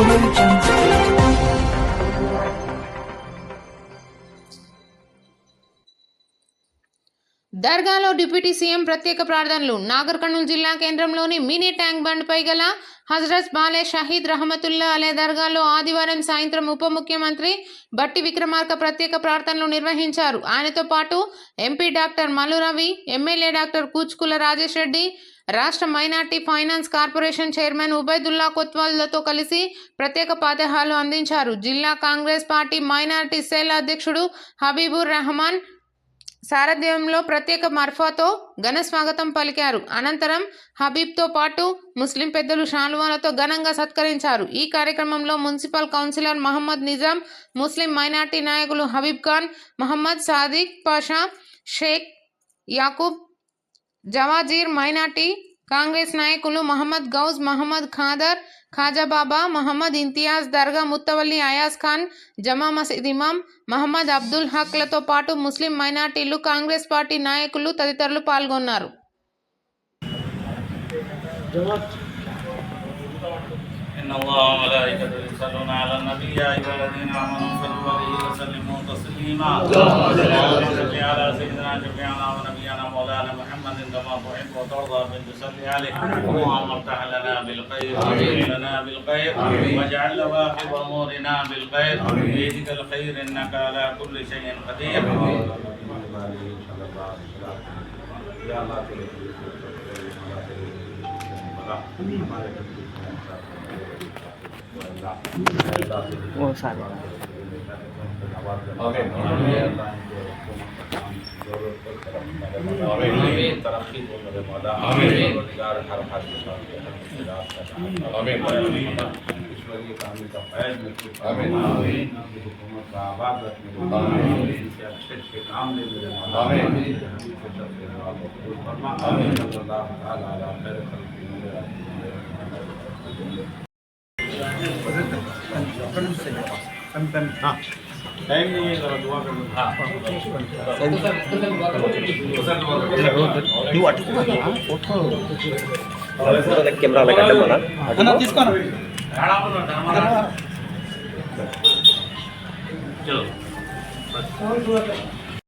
Olurken. దర్గాలో deputy CM ప్రత్యేక ప్రార్థనలు. నాగర్ కర్నూలు జిల్లా కేంద్రంలోని మినీ ట్యాంక్ బండ్పై గల హజరత్ బాలే షహీద్ రహమతుల్లా అలే దర్గాలో ఆదివారం సాయంత్రం ఉప ముఖ్యమంత్రి బట్టి విక్రమార్క ప్రత్యేక ప్రార్థనలు నిర్వహించారు. ఆయనతో పాటు MP doctor Mallu Ravi MLA doctor Kuchukulla Rajesh Reddy రాష్ట్ర minority finance corporation chairman Ubaidullah కొత్వాల్తో కలిసి ప్రత్యేక పాదహాలు అందించారు. జిల్లా కాంగ్రెస్ పార్టీ మైనార్టీ సెల్ అధ్యక్షుడు హబీబుర్ రెహమాన్ సారథ్యంలో ప్రత్యేక మర్ఫాతో ఘన స్వాగతం పలికారు. అనంతరం హబీబ్తో పాటు ముస్లిం పెద్దలు షాల్వాలతో ఘనంగా సత్కరించారు. ఈ కార్యక్రమంలో మున్సిపల్ కౌన్సిలర్ మహమ్మద్ నిజాం ముస్లిం మైనార్టీ నాయకులు హబీబ్ ఖాన్ మహమ్మద్ సాదిక్ పాషా షేక్ యాకూబ్ జవాజీర్ మైనార్టీ కాంగ్రెస్ నాయకులు మహమ్మద్ గౌజ్ మహమ్మద్ ఖాదర్ ఖాజాబాబా మహమ్మద్ ఇంతియాజ్ దర్గా ముత్తవల్లి అయాజ్ ఖాన్ జమా మసీద్ ఇమాం మహమ్మద్ అబ్దుల్ హక్లతో పాటు ముస్లిం మైనార్టీలు కాంగ్రెస్ పార్టీ నాయకులు తదితరులు పాల్గొన్నారు. إن الله وملائكته يصلون على النبي يا أيها الذين آمنوا صلوا عليه وسلموا تسليما. اللهم صل على سيدنا شفيعنا ونبينا مولانا محمد كما تحب وترضى بن تصلي عليه. اللهم افتح لنا بالخير واغفر لنا بالخير واجعل لواقب أمورنا بالخير. بيدك الخير إنك على كل شيء قدير. वो सारे ईश्वरीय कामी का फैज हुकूमत का आबाद रखने को इनसे अच्छे अच्छे काम ले मेरे माता फरमा अल्लाह खैर टाइम नहीं है जरा दुआ कर కెమెరాల కంటే మన चलो